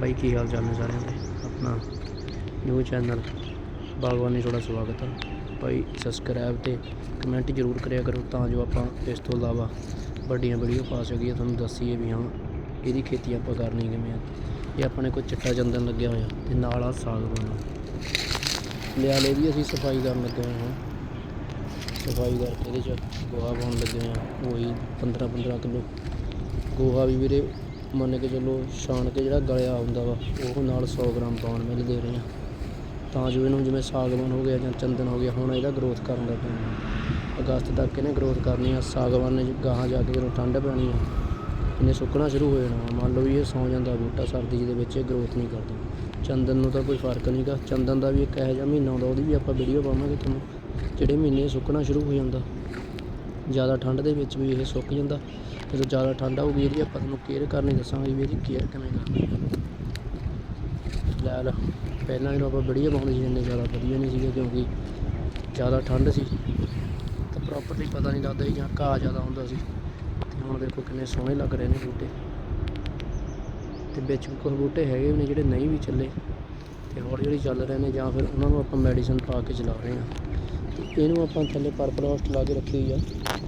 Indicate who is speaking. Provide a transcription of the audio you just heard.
Speaker 1: ਬਾਈ, ਕੀ ਹਾਲ ਚਾਲ ਨੇ ਸਾਰਿਆਂ ਦੇ? ਆਪਣਾ ਨਿਊ ਚੈਨਲ ਬਾਗਵਾਨੀ ਤੁਹਾਡਾ ਸਵਾਗਤ ਹੈ ਭਾਈ ਸਬਸਕ੍ਰਾਈਬ ਤੇ ਕਮੈਂਟ ਜ਼ਰੂਰ ਕਰਿਆ ਕਰੋ ਤਾਂ ਜੋ ਆਪਾਂ ਇਸ ਤੋਂ ਇਲਾਵਾ ਵੱਡੀਆਂ ਵੀਡੀਓ ਪਾ ਸਕੀਏ। ਤੁਹਾਨੂੰ ਦੱਸੀਏ ਵੀ ਹਾਂ, ਇਹਦੀ ਖੇਤੀ ਆਪਾਂ ਕਰਨੀ ਕਿਵੇਂ ਆ। ਇਹ ਆਪਣੇ ਕੋਲ ਚਿੱਟਾ ਚੰਦਨ ਲੱਗਿਆ ਹੋਇਆ ਤੇ ਨਾਲ ਆ ਸਾਗ ਸਾਗਵਾਨ ਲਿਆਲੇ ਦੀ ਅਸੀਂ ਸਫ਼ਾਈ ਕਰਨ ਲੱਗੇ ਹੋਏ ਹਾਂ। ਸਫ਼ਾਈ ਕਰਕੇ ਇਹਦੇ ਚ ਗੋਹਾ ਪਾਉਣ ਲੱਗੇ ਹੋਏ ਹਾਂ। ਉਹੀ 15 15 ਕਿਲੋ ਗੋਹਾ ਵੀ ਵੀਰੇ ਮੰਨ ਕੇ ਚੱਲੋ ਛਾਣ ਕੇ ਜਿਹੜਾ ਗਲਿਆ ਹੁੰਦਾ ਵਾ, ਉਹ ਨਾਲ 100 ਗ੍ਰਾਮ ਪਾਉਣ ਮਿਲ ਦੇ ਰਹੇ ਆ। ਤਾਂ ਜੋ ਇਹਨੂੰ ਜਿਵੇਂ ਸਾਗਵਾਨ ਹੋ ਗਿਆ ਜਾਂ ਚੰਦਨ ਹੋ ਗਿਆ, ਹੁਣ ਇਹਦਾ ਗਰੋਥ ਕਰਨ ਦਾ ਟਾਈਮ ਅਗਸਤ ਤੱਕ ਇਹਨੇ ਗਰੋਥ ਕਰਨੀ ਆ। ਸਾਗਵਾਨ ਨੇ ਗਾਹਾਂ ਜਾ ਕੇ ਜਦੋਂ ਠੰਡ ਪੈਣੀ ਆ, ਇਹਨੇ ਸੁੱਕਣਾ ਸ਼ੁਰੂ ਹੋ ਜਾਣਾ ਵਾ। ਮੰਨ ਲਓ ਵੀ ਇਹ ਸੌਂ ਜਾਂਦਾ ਬੂਟਾ ਸਰਦੀ ਦੇ ਵਿੱਚ, ਇਹ ਗਰੋਥ ਨਹੀਂ ਕਰਦਾ। ਚੰਦਨ ਨੂੰ ਤਾਂ ਕੋਈ ਫ਼ਰਕ ਨਹੀਂਗਾ ਚੰਦਨ ਦਾ ਵੀ ਇੱਕ ਇਹੋ ਜਿਹਾ ਮਹੀਨਾ ਆਉਂਦਾ ਉਹਦੀ ਵੀ ਆਪਾਂ ਵੀਡੀਓ ਪਾਵਾਂਗੇ ਤੁਹਾਨੂੰ। ਜਿਹੜੇ ਮਹੀਨੇ ਸੁੱਕਣਾ ਸ਼ੁਰੂ ਹੋ ਜਾਂਦਾ ਜ਼ਿਆਦਾ ਠੰਡ ਦੇ ਵਿੱਚ ਵੀ ਇਹ ਸੁੱਕ ਜਾਂਦਾ। ਜਦੋਂ ਜ਼ਿਆਦਾ ਠੰਡ ਆਊਗੀ ਇਹਦੀ ਆਪਾਂ ਤੁਹਾਨੂੰ ਕੇਅਰ ਕਰਨੀ ਦੱਸਾਂਗੇ ਵੀ ਇਹਦੀ ਕੇਅਰ ਕਿਵੇਂ ਕਰਨੀ। ਲੈ ਲੈ, ਪਹਿਲਾਂ ਜਦੋਂ ਆਪਾਂ ਵੀਡੀਓ ਪਾਉਂਦੇ ਸੀ ਇੰਨੇ ਜ਼ਿਆਦਾ ਵਧੀਆ ਨਹੀਂ ਸੀਗੇ ਕਿਉਂਕਿ ਜ਼ਿਆਦਾ ਠੰਡ ਸੀ। ਤਾਂ ਪ੍ਰੋਪਰਲੀ ਪਤਾ ਨਹੀਂ ਲੱਗਦਾ ਸੀ ਜਾਂ ਘਾਹ ਜ਼ਿਆਦਾ ਹੁੰਦਾ ਸੀ। ਤੇ ਹੁਣ ਦੇਖੋ ਕਿੰਨੇ ਸੋਹਣੇ ਲੱਗ ਰਹੇ ਨੇ ਬੂਟੇ। ਤੇ ਵਿੱਚ ਵੀ ਕੁਝ ਬੂਟੇ ਹੈਗੇ ਵੀ ਨੇ ਜਿਹੜੇ ਨਹੀਂ ਵੀ ਚੱਲੇ। ਤੇ ਹੌਲੀ ਹੌਲੀ ਚੱਲ ਰਹੇ ਨੇ ਜਾਂ ਫਿਰ ਉਹਨਾਂ ਨੂੰ ਆਪਾਂ ਮੈਡੀਸਨ ਪਾ ਕੇ ਚਲਾ ਰਹੇ ਹਾਂ। ਤੇ ਇਹਨੂੰ ਆਪਾਂ ਥੱਲੇ ਪਰਪਲ ਹੋਸਟ ਲਾ ਕੇ ਰੱਖੀ ਹੋਈ ਆ।